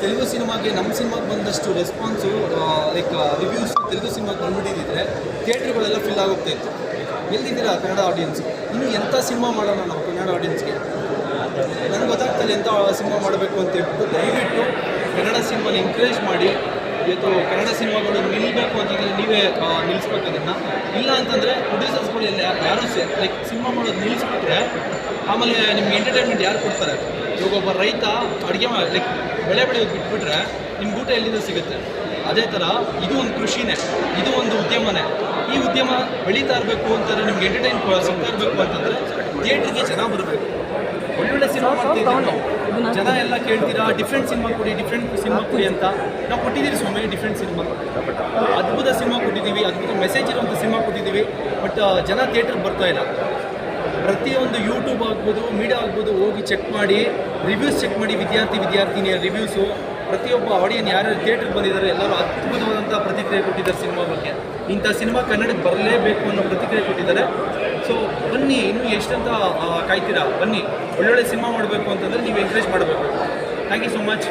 ತೆಲುಗು ಸಿನಿಮಾಗೆ ನಮ್ಮ ಸಿನಿಮಾಗೆ ಬಂದಷ್ಟು ರೆಸ್ಪಾನ್ಸು ಲೈಕ್ ರಿವ್ಯೂಸ್ ತೆಲುಗು ಸಿನಿಮಾಗೆ ಬಂದ್ಬಿಟ್ಟಿದ್ರೆ ಥಿಯೇಟ್ರ್ಗಳೆಲ್ಲ ಫಿಲ್ ಆಗೋಗ್ತಾ ಇತ್ತು. ಎಲ್ಲಿದ್ದೀರಾ ಕನ್ನಡ ಆಡಿಯನ್ಸ್ ಇನ್ನು ಎಂಥ ಸಿನಿಮಾ ಮಾಡೋಣ ನಾವು ಕನ್ನಡ ಆಡಿಯನ್ಸ್ಗೆ ನನಗೆ ಗೊತ್ತಾಗ್ತಲ್ಲ ಎಂಥ ಸಿನಿಮಾ ಮಾಡಬೇಕು ಅಂತ ಹೇಳ್ಬಿಟ್ಟು ದಯವಿಟ್ಟು ಕನ್ನಡ ಸಿನಿಮಾನ ಎಂಕರೇಜ್ ಮಾಡಿ. ಇವತ್ತು ಕನ್ನಡ ಸಿನಿಮಾಗಳು ನಿಲ್ಲಬೇಕು ಅಂತಂದರೆ ನೀವೇ ನಿಲ್ಲಿಸ್ಬೇಕು ಅದನ್ನು. ಇಲ್ಲ ಅಂತಂದರೆ ಪ್ರೊಡ್ಯೂಸರ್ಸ್ಗಳು ಎಲ್ಲ ಯಾರು ಲೈಕ್ ಸಿನಿಮಾ ಮಾಡೋದು ನಿಲ್ಲಿಸ್ಬಿಟ್ರೆ ಆಮೇಲೆ ನಿಮ್ಗೆ ಎಂಟರ್ಟೈನ್ಮೆಂಟ್ ಯಾರು ಕೊಡ್ತಾರೆ? ಇವಾಗ ಒಬ್ಬ ರೈತ ಅಡುಗೆ ಲೈಕ್ ಬೆಳೆ ಬೆಳೆಯೋದು ಬಿಟ್ಬಿಟ್ರೆ ನಿಮ್ಗೆ ಊಟ ಎಲ್ಲಿಂದ ಸಿಗುತ್ತೆ? ಅದೇ ಥರ ಇದು ಒಂದು ಕೃಷಿನೇ, ಇದು ಒಂದು ಉದ್ಯಮನೇ. ಈ ಉದ್ಯಮ ಬೆಳೀತಾ ಇರಬೇಕು ಅಂತಂದರೆ ನಿಮ್ಗೆ ಎಂಟರ್ಟೈನ್ ಸಿಗ್ತಾ ಇರಬೇಕು ಅಂತಂದರೆ ಥಿಯೇಟ್ರಿಗೆ ಚೆನ್ನಾಗಿ ಬರಬೇಕು. ಒಳ್ಳೊಳ್ಳೆ ಸಿನಿಮಾ ಜನ ಎಲ್ಲ ಕೇಳ್ತೀರಾ ಡಿಫ್ರೆಂಟ್ ಸಿನಿಮಾ ಕೊಡಿ ಡಿಫ್ರೆಂಟ್ ಸಿನಿಮಾ ಕೊಡಿ ಅಂತ. ನಾವು ಕೊಟ್ಟಿದ್ದೀರಿ ಮೆನಿ ಡಿಫ್ರೆಂಟ್ ಸಿನಿಮಾ ಅದ್ಭುತ ಸಿನಿಮಾ ಕೊಟ್ಟಿದ್ದೀವಿ, ಅದ್ಭುತ ಮೆಸೇಜ್ ಇರುವಂಥ ಸಿನಿಮಾ ಕೊಟ್ಟಿದ್ದೀವಿ ಬಟ್ ಜನ ಥಿಯೇಟ್ರಿಗೆ ಬರ್ತಾ ಇಲ್ಲ. ಪ್ರತಿಯೊಂದು ಯೂಟ್ಯೂಬ್ ಆಗ್ಬೋದು ಮೀಡಿಯಾ ಆಗ್ಬೋದು, ಹೋಗಿ ಚೆಕ್ ಮಾಡಿ ರಿವ್ಯೂಸ್ ಚೆಕ್ ಮಾಡಿ, ವಿದ್ಯಾರ್ಥಿ, ವಿದ್ಯಾರ್ಥಿನಿಯ ರಿವ್ಯೂಸು ಪ್ರತಿಯೊಬ್ಬ ಆಡಿಯನ್ ಯಾರ್ಯಾರು ಥಿಯೇಟ್ರಿಗೆ ಬಂದಿದ್ದಾರೆ, ಎಲ್ಲರೂ ಅದ್ಭುತವಾದಂಥ ಪ್ರತಿಕ್ರಿಯೆ ಕೊಟ್ಟಿದ್ದಾರೆ ಸಿನಿಮಾ ಬಗ್ಗೆ. ಇಂಥ ಸಿನಿಮಾ ಕನ್ನಡಕ್ಕೆ ಬರಲೇಬೇಕು ಅನ್ನೋ ಪ್ರತಿಕ್ರಿಯೆ ಕೊಟ್ಟಿದ್ದಾರೆ. ಸೊ ಬನ್ನಿ, ಇನ್ನು ಎಷ್ಟಂತ ಕಾಯ್ತೀರಾ? ಬನ್ನಿ, ಒಳ್ಳೊಳ್ಳೆ ಸಿನಿಮಾ ಮಾಡಬೇಕು ಅಂತಂದರೆ ನೀವು ಎಂಕರೇಜ್ ಮಾಡಬೇಕು. Thank you so much